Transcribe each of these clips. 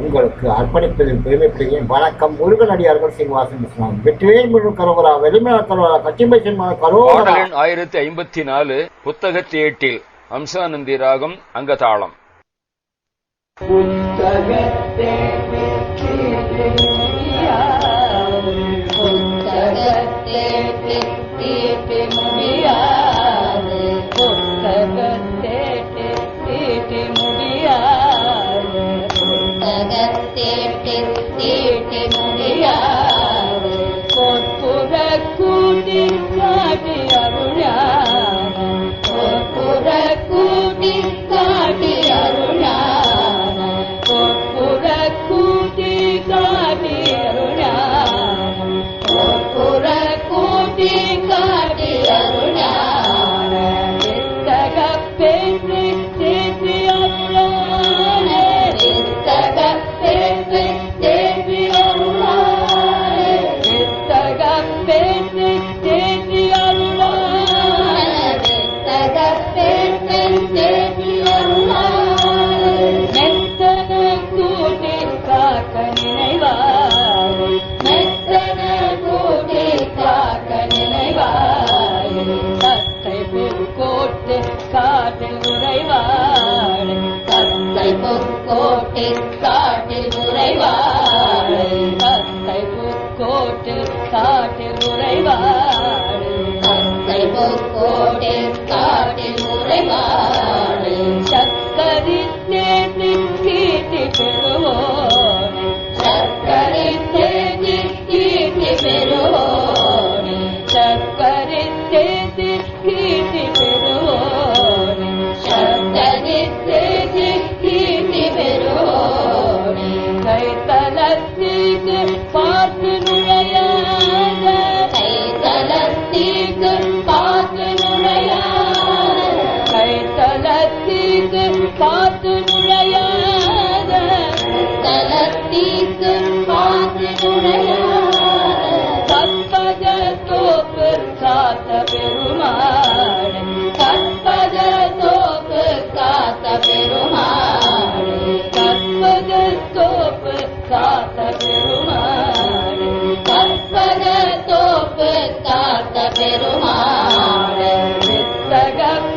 உங்களுக்கு அர்ப்பணிப்பதில் பெருமைப்படுகிறேன் வணக்கம். முருகனடியார்கள் சீனிவாசன் இஸ்லாம் வெற்றிவேல் முழு கரோகரா வெளிமல கரோகரா கச்சிம்பை சின்மா கரோகரா. ஆயிரத்தி ஐம்பத்தி நாலு புத்தகத்தி எட்டில் அம்சானந்தி ராகம் அங்கதாளம். புத்தகத்தே ಕೀರ್ತಿಗೂ கோட்டை காட்டில் உறைவாள் தத்தை புக்கோட்டு காட்டில் உறைவாள் தத்தை புக்கோட்டு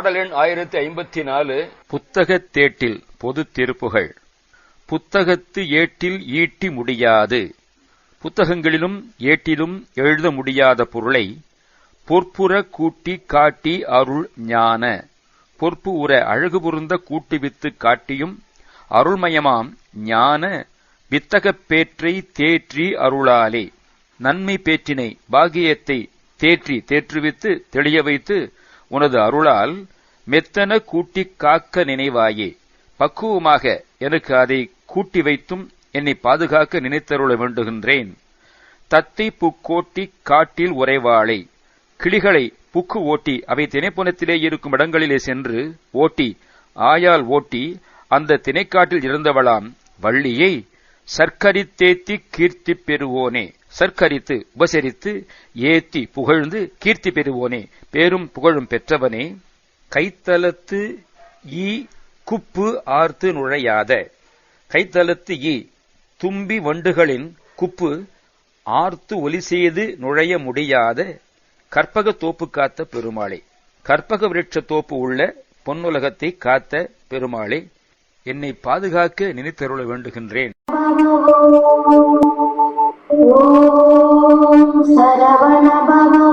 பாடல் எண் ஆயிரத்தி ஐம்பத்தி நாலு. புத்தகத் தேட்டில் பொது திருப்புகள். புத்தகத்து ஏட்டில் ஈட்டி முடியாது. புத்தகங்களிலும் ஏட்டிலும் எழுத முடியாத பொருளை பொற்புற கூட்டி காட்டி அருள் ஞான. பொற்பு உற அழகு பொருந்த கூட்டி வித்து காட்டியும் அருள்மயமாம் ஞான. வித்தகப் பேற்றை தேற்றி அருளாலே. நன்மை பேற்றினை பாகியத்தை தேற்றி தேற்றுவித்து தெளிய வைத்து உனது அருளால் மெத்தன கூட்டிக் காக்க நினைவாயே. பக்குவமாக எனக்கு அதை கூட்டி வைத்தும் என்னை பாதுகாக்க நினைத்தருள வேண்டுகின்றேன். தத்தை புக்கோட்டி காட்டில் உறைவாளை. கிளிகளை புக்கு ஓட்டி அவை திணைப்புணத்திலே இருக்கும் இடங்களிலே சென்று ஓட்டி ஆயால் ஓட்டி அந்த திணைக்காட்டில் இருந்தவளாம் வள்ளியை சர்க்கரித்தேத்தி கீர்த்தி பெறுவோனே. சர்க்கரித்து உபசரித்து ஏத்தி புகழ்ந்து கீர்த்தி பெறுவோனே. பேரும் புகழும் பெற்றவனே. கைத்தலத்து ஈ குப்பு ஆர்த்து நுழையாத. கைத்தலத்து ஈ தும்பி வண்டுகளின் குப்பு ஆர்த்து ஒலி செய்து நுழைய முடியாத கற்பக தோப்பு காத்த பெருமாளே. கற்பக விருட்ச தோப்பு உள்ள பொன்னுலகத்தை காத்த பெருமாளே என்னை பாதுகாக்க நினைத்தருள வேண்டுகின்றேன். ॐ सरवणभव